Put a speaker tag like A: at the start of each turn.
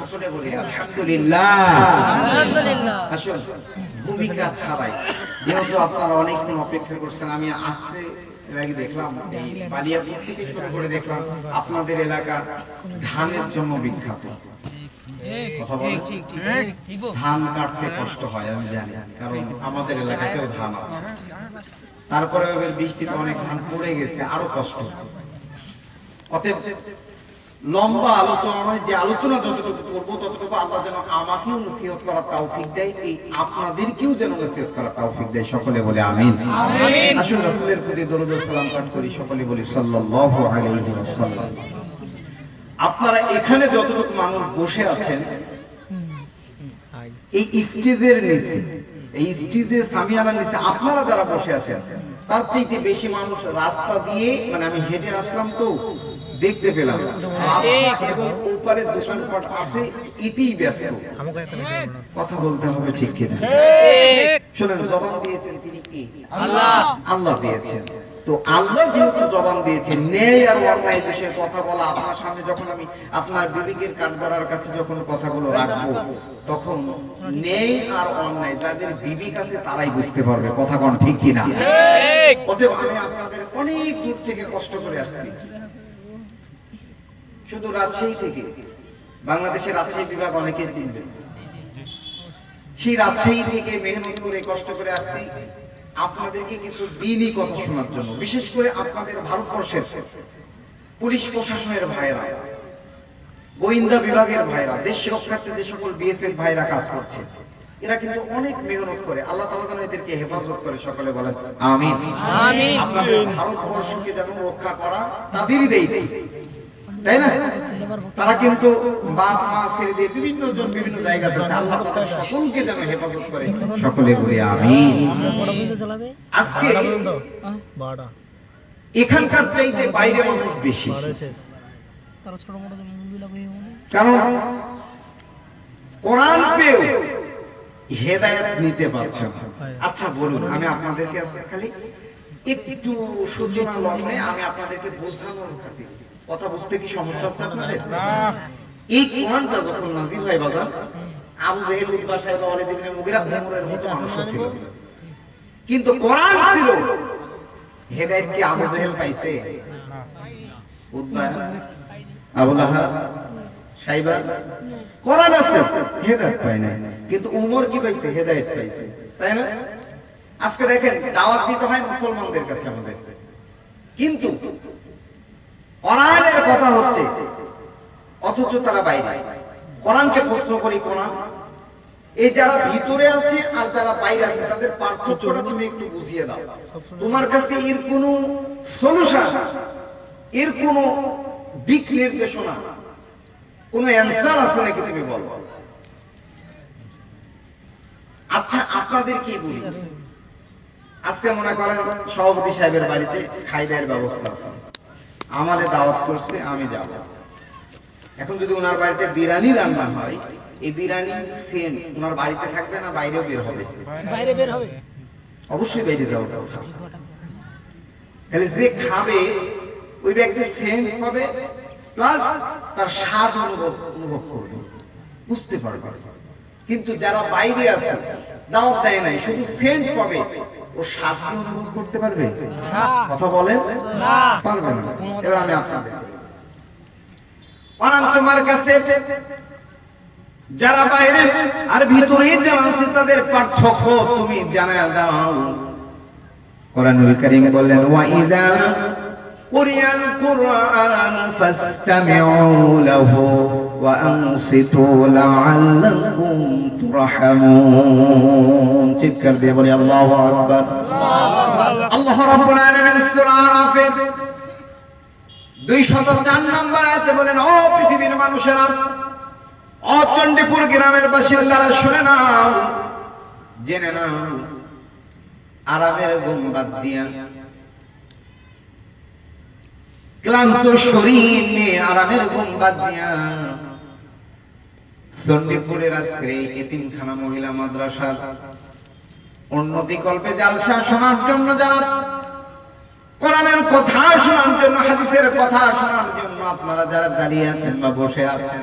A: সকলে বলি আলহামদুলিল্লাহ। আসুন ভূমিকা ছাড়াই যেহেতু আপনারা অনেকক্ষণ অপেক্ষা করছেন আমি আসতে এর দেখলাম এই বালিয়াপুর থেকে শুরু করে দেখলাম আপনাদের এলাকা ধানের জন্য বিখ্যাত। ধান কাটতে কষ্ট হয় আমি জানি কারণ আমাদের এলাকাতেও ধান তারপরে বৃষ্টিতে অনেক ধান পড়ে গেছে আরও কষ্ট অতএব লম্বা আলোচনা নয় যে আলোচনা যতটুকু করব ততটুকু আল্লাহ যেন আমাকেও নসিহত করার তৌফিক দেয় এই আপনাদেরকেও যেন নসিহত করার তৌফিক দেয়। সকলে বলে আমিন। আসুন রাসূলের প্রতি দরুদ সালাম পাঠ করি সকলে বলি সাল্লাল্লাহু আলাইহি ওয়াসাল্লাম। আপনারা এখানে যতটুকু মানুষ বসে আছেন এই স্টেজের নিচে এই স্টেজে সামিয়ানার নিচে আপনারা যারা বসে আছেন তার চাইতে বেশি মানুষ রাস্তা দিয়ে মানে আমি হেঁটে আসলাম তো দেখতে পেলাম এবং ওপারে দোকানপাট আছে এতেই ব্যস্ত। কথা বলতে হবে ঠিক কিনা? শোনেন জবান দিয়েছেন তিনি কি? আল্লাহ। আল্লাহ দিয়েছেন। তো আল্লাহ যেহেতু জবান দিয়েছেন ন্যায় আর অন্যায় বিষয়ে কথা বলা আপনার সামনে যখন আমি আপনার বিবেকের কাঠগড়ার কাছে যখন কথাগুলো রাখব তখন ন্যায় আর অন্যায় যাদের বিবেক আছে তারাই বুঝতে পারবে কথা কোন ঠিক কিনা? অতএব আমি আপনাদের অনেক দূর থেকে কষ্ট করে আসছি। শুধু রাজশাহী থেকে বাংলাদেশের রাজশাহী বিভাগ অনেকে চিনবেন সেই রাজশাহী থেকে মেহনত করে কষ্ট করে আসছি। আপনাদেরকে কিছু দিনই কথা শোনার জন্য বিশেষ করে আপনাদের ভারতবর্ষের পুলিশ প্রশাসনের ভাইরা গোয়েন্দা বিভাগের ভাইরা দেশ রক্ষার্থে যে সকল বিএসএফ ভাইরা কাজ করছে এরা কিন্তু অনেক মেহনত করে। আল্লাহ তাআলা যেন এদেরকে হেফাজত করে সকলে বলেন। আপনাদের ভারতবর্ষকে যেন রক্ষা করা তাদেরই দেই তাই না? তারা কিন্তু বাপ মা ছেড়ে দিয়ে বিভিন্ন জন বিভিন্ন জায়গাতে আছে আল্লাহ সকলকে যেন হেফাজত করে। সকলে বলি আমিন। আজকে এখানকার চাইতে বাইরে মানুষ বেশি।
B: তারা ছোট মোটো
A: কারণ কোরআন পেয়েও হেদায়েত নিতে পারছে না। আচ্ছা বলুন আমি আপনাদেরকে আজকে খালি একটু সূচনা লগ্নে আমি আপনাদেরকে বোঝানোর খাতির। কথা বুঝতে কি সমস্যা হচ্ছে আপনাদের? এই কোরআনটা যখন নাজিল হয় বাজার আবু জেহেল উদ্বা সাহেব ওয়ালিদ ইবনে মুগিরা ভেমরের মতো মানুষ ছিল। কিন্তু কোরআন ছিল। হেদায়েত কি আবু জেহেল পাইছে? উদ্বা আবু লাহাব সাইবা? কোরআন আছে হেদায়েত পায় না কিন্তু উমর কি পাইছে? হেদায়েত পাইছে। তাই না? আজকে দেখেন দাওয়াত দিতে হয় মুসলমানদের কাছে আমাদের। কিন্তু কোরআনের কথা হচ্ছে। অথচ তারা বাইরে। কোরআনকে প্রশ্ন করি, কোরআন। এই যারা ভিতরে আছে আর যারা বাইরে আছে, তাদের পার্থক্যটা তুমি একটু বুঝিয়ে দাও। তোমার কাছে এর কোনো সলিউশন এর কোনো দিক নির্দেশনা, কোন অ্যান্সার আছে নাকি তুমি বলো? আচ্ছা আপনাদের কি বলি? আজকে মনে করেন সভাপতি সাহেবের বাড়িতে খাইদায়ের ব্যবস্থা আছে। আমারে দাওয়াত করছে আমি যাব। এখন যদি ওনার বাড়িতে বিরিয়ানি রান্না হয় এই বিরিয়ানি সেম ওনার বাড়িতে থাকবে না বাইরেও বের হবে?
B: বাইরে বের হবে?
A: অবশ্যই বাইরে যাওয়ার কথা। তাহলে যে খাবে ওই ব্যক্তি সেম হবে প্লাস তার স্বাদ অনুভব অনুভব করবে। বুঝতে পারবে। কিন্তু যারা বাইরে আছে দাওয়াত দেয় নাই শুধু সেন্ট পাবে। ও কি অনুভব করতে পারবে? কথা বলেন? না। পারবে না। এবার আমি আপনাদের অনান তোমার কাছে যারা বাইরে আর ভিতরে যারা আছে তাদের পার্থক্য তুমি জানা দাও। কোরআনুল কারীম বললেন ওয়া ইযা কুরিয়াল কুরআন ফাসতামিউ লাহু। ওয়া আনসিতু লাআল্লাকুম তুরহামুন চিৎকার দিয়ে বলি, আল্লাহু আকবার। আল্লাহ রাব্বুল আলামিন সূরা আরাফের 204 নম্বর আয়াতে বলেন, ও পৃথিবীর মানুষেরা শুনে নাও, জেনে নাও আরামের ঘুম বাদ দিয়া ক্লান্ত শরীর নিয়ে আরামের ঘুম বাদ দিয়া চণ্ডীপুরের আজকের এই এতিমখানা মহিলা মাদ্রাসার উন্নতি কল্পে জালসা শোনার জন্য যারা কোরআনের কথা শোনার জন্য, হাদিসের কথা শোনার জন্য আপনারা যারা দাঁড়িয়ে আছেন বা বসে আছেন